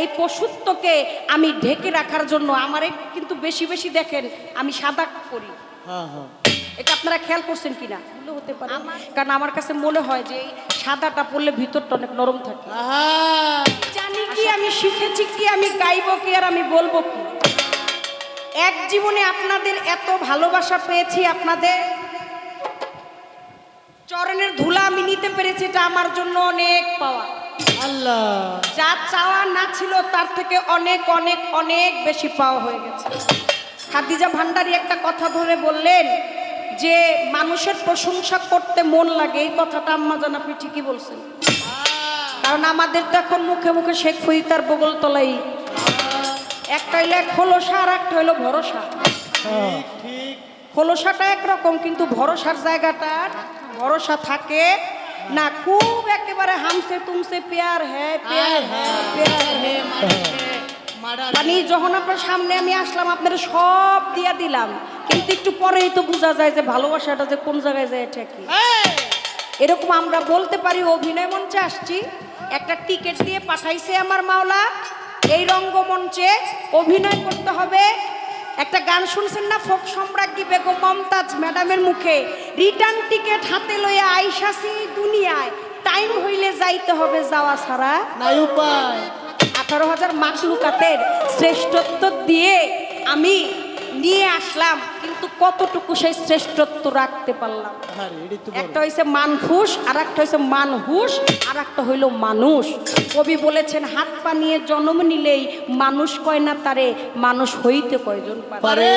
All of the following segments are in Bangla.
এই পশুত্বকে আমি ঢেকে রাখার জন্য আমারে কিন্তু বেশি বেশি দেখেন আমি সাদা করি। হ্যাঁ হ্যাঁ। এটা আপনারা খেয়াল করছেন কিনা? ভুলও হতে পারে। কারণ আমার কাছে মনে হয় যে এই সাদাটা পরলে ভিতরটা অনেক নরম থাকে। জানি কি আমি শিখেছি কি আমি গাইবো কি আর আমি বলব কি? এক জীবনে আপনাদের এত ভালোবাসা পেয়েছি আপনাদের। চরণের ধুলা আমি নিতে পেরেছি এটা আমার জন্য অনেক পাওয়া। আল্লাহ। যা চাওয়া না ছিল তার থেকে অনেক অনেক অনেক বেশি পাওয়া হয়ে গেছে। খাদিজা ভান্ডারী একটা কথা ধরে বললেন যে মানুষের প্রশংসা করতে মন লাগে। এই কথাটা আম্মা জান আপনি ঠিকই বলছেন। কারণ আমাদের তো এখন মুখে মুখে শেখ ফরিদার বগল তলাই একটা হইল এক খোলসা আর একটা হইল ভরসা। হ্যাঁ, খোলসাটা একরকম কিন্তু ভরসার জায়গাটা ভরসা থাকে না খুব একেবারে হামসে তুমসে পেয়ার হ্যাঁ পেয়ার হ্যাঁ। পেয়ার হ্যাঁ। মানে যখন আপনার সামনে আমি আসলাম আপনার সব দিয়া দিলাম। কিন্তু একটু পরেই তো বোঝা যায় যে ভালোবাসাটা যে কোন জায়গায় যায় এটা কি? এরকম আমরা বলতে পারি অভিনয় মঞ্চে আসছি। একটা টিকিট দিয়ে পাঠাইছে আমার মাওলা। এই রঙ্গমঞ্চে অভিনয় করতে হবে। একটা গান শুনছেন না? ফোক সম্রাজ্ঞী বেগম মমতাজ ম্যাডামের মুখে। রিটার্ন টিকিট হাতে লইয়া আইসাসি দুনিয়ায়। টাইম হইলে যাইতে হবে যাওয়া ছাড়া। নাই উপায়। আঠারো হাজার মাকলুকাতের শ্রেষ্ঠত্ব দিয়ে আমি নিয়ে আসলাম কিন্তু কতটুকু সেই শ্রেষ্ঠত্ব রাখতে পারলাম? একটা হইছে মানফুস আর একটা হইছে মানহুস আর একটা হইল মানুষ। কবি বলেছেন হাত পা নিয়ে জন্ম নিলেই মানুষ কয় না তারে মানুষ হইতে কয়জন পারে? পারে।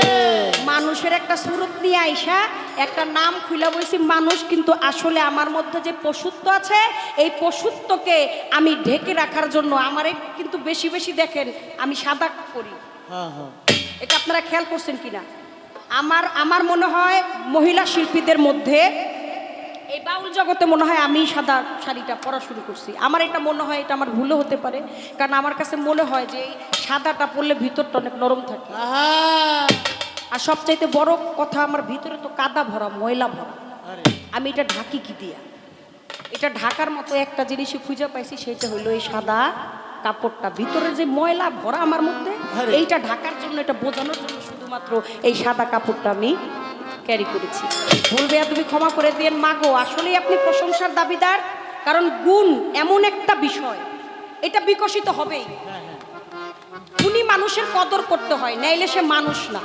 মানুষের একটা সুরত নিয়ে আইসা একটা নাম খুলে বলছি মানুষ কিন্তু আসলে আমার মধ্যে যে পশুত্ব আছে এই পশুত্বকে আমি ঢেকে রাখার জন্য আমারে কিন্তু বেশি বেশি দেখেন আমি সাদা করি। হ্যাঁ হ্যাঁ। এটা আপনারা খেয়াল করছেন কিনা? আমার আমার মনে হয় মহিলা শিল্পীদের মধ্যে এই বাউল জগতে মনে হয় আমি সাদা শাড়িটা পরা শুরু করছি। আমার এটা মনে হয় এটা আমার ভুলও হতে পারে। কারণ আমার কাছে মনে হয় যে এই সাদাটা পরলে ভিতরটা অনেক নরম থাকে। আর সবচাইতে বড় কথা আমার ভিতরে তো কাদা ভরা ময়লা ভরা। আমি এটা ঢাকি কি দিয়া? এটা ঢাকার মতো একটা জিনিসই খুঁজে পাইছি সেটা হলো এই সাদা কাপড়টা। ভিতরে যে ময়লা ভরা আমার মধ্যে এইটা ঢাকার জন্য এটা বোঝানোর জন্য শুধুমাত্র এই সাদা কাপড়টা আমি ক্যারি করেছি। বলবে তুমি ক্ষমা করে দিয়েন। মাগো আসলেই আপনি প্রশংসার দাবিদার, কারণ গুণ এমন একটা বিষয়, এটা বিকশিত হবেই। গুণী মানুষের কদর করতে হয়, নাইলে সে মানুষ না।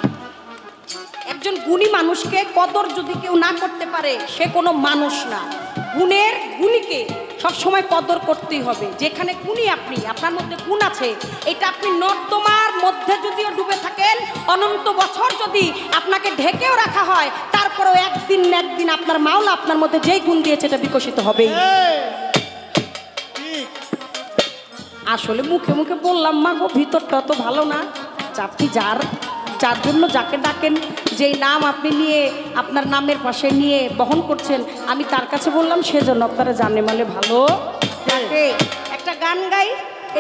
একজন গুণী মানুষকে কদর যদি কেউ না করতে পারে, সে কোনো মানুষ না। গুণের গুণীকে সবসময় কদর করতেই হবে। যেখানে গুণী আপনি, আপনার মধ্যে গুণ আছে, এটা আপনি নর্দমার মধ্যে যদিও ডুবে থাকেন, অনন্ত বছর যদি আপনাকে ঢেকেও রাখা হয়, তারপরেও একদিন একদিন আপনার মাওলা আপনার মধ্যে যেই গুণ দিয়েছে এটা বিকশিত হবেই। আসলে মুখে মুখে বললাম, মা গো, ভিতরটা তো ভালো না। চাপটি যার যার জন্য যাকে ডাকেন যেই নাম আপনি নিয়ে আপনার নামের পাশে নিয়ে বহন করছেন আমি তার কাছে বললাম সেজন্য আপনারা জানে মানে ভালো ডাকে। একটা গান গাই।